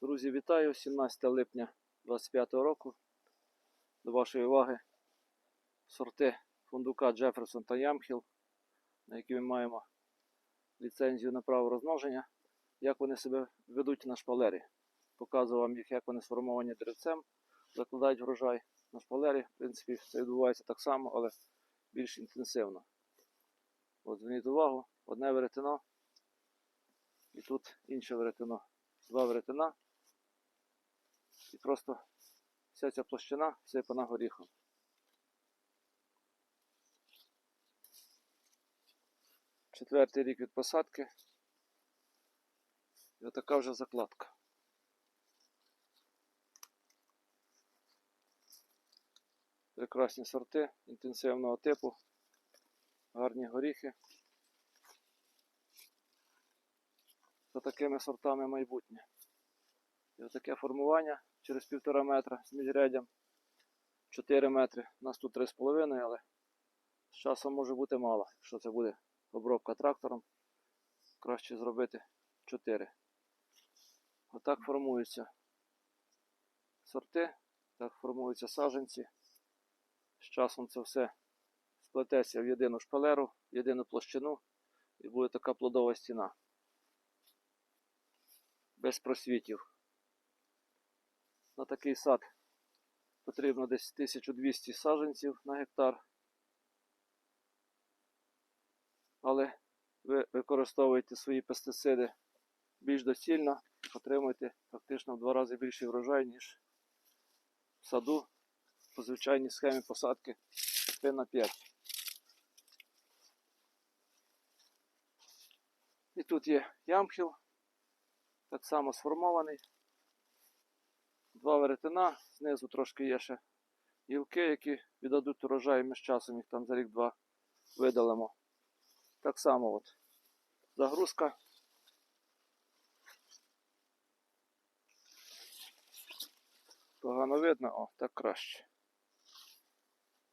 Друзі, вітаю! 17 липня 2025 року. До вашої уваги сорти фундука Джеферсон та Ямхіл, на які ми маємо ліцензію на право розмноження. Як вони себе ведуть на шпалері. Показую вам їх, як вони сформовані деревцем, закладають врожай на шпалері. В принципі, це відбувається так само, але більш інтенсивно. От зверніть увагу, одне веретено і тут інше веретено. Два веретена. І просто вся ця площина всипана горіхом. Четвертий рік від посадки. І отака вже закладка. Прекрасні сорти інтенсивного типу, гарні горіхи. За такими сортами майбутнє. І отаке формування через півтора метра з міжряддям 4 метри. У нас тут 3,5, але з часом може бути мало. Якщо це буде обробка трактором, краще зробити 4. Отак формуються сорти, так формуються саджанці. З часом це все сплететься в єдину шпалеру, в єдину площину і буде така плодова стіна. Без просвітів. На такий сад потрібно десь 1200 саджанців на гектар. Але ви використовуєте свої пестициди більш доцільно, отримуєте практично в два рази більший врожай, ніж в саду по звичайній схемі посадки 5 на 5. І тут є ямхіл, так само сформований. Два веретена, знизу трошки є ще гілки, які віддадуть урожай, ми з часом їх там за рік-два видалимо. Так само от загрузка. Погано видно, о, так краще.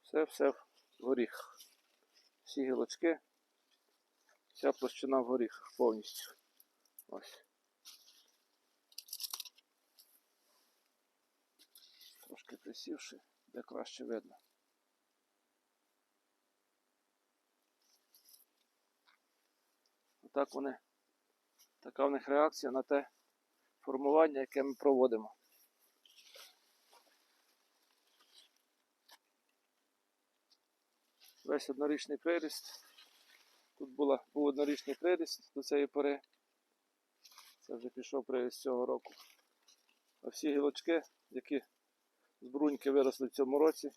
Все-все в горіхах. Всі гілочки, вся площина в горіхах повністю. Ось. Трошки присівши, де краще видно. Отак вони, така в них реакція на те формування, яке ми проводимо. Весь однорічний приріст. Тут була, був однорічний приріст до цієї пори. Це вже пішов приріст цього року. А всі гілочки, які з бруньки виросли в цьому році,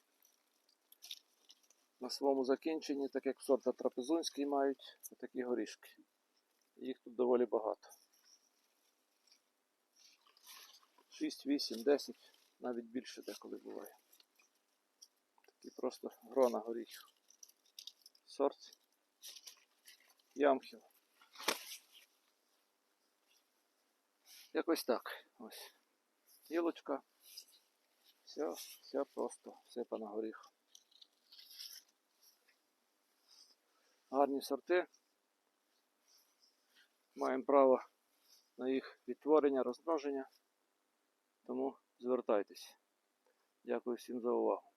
на своєму закінченні, так як сорта трапезунський мають такі горішки. Їх тут доволі багато. 6, 8, 10, навіть більше деколи буває. Такі просто грона горіхів. Сорт ямхів. Якось так. Ось. Гілочка. Все, все просто всипана горіх. Гарні сорти. Маємо право на їх відтворення, розмноження. Тому звертайтесь. Дякую всім за увагу.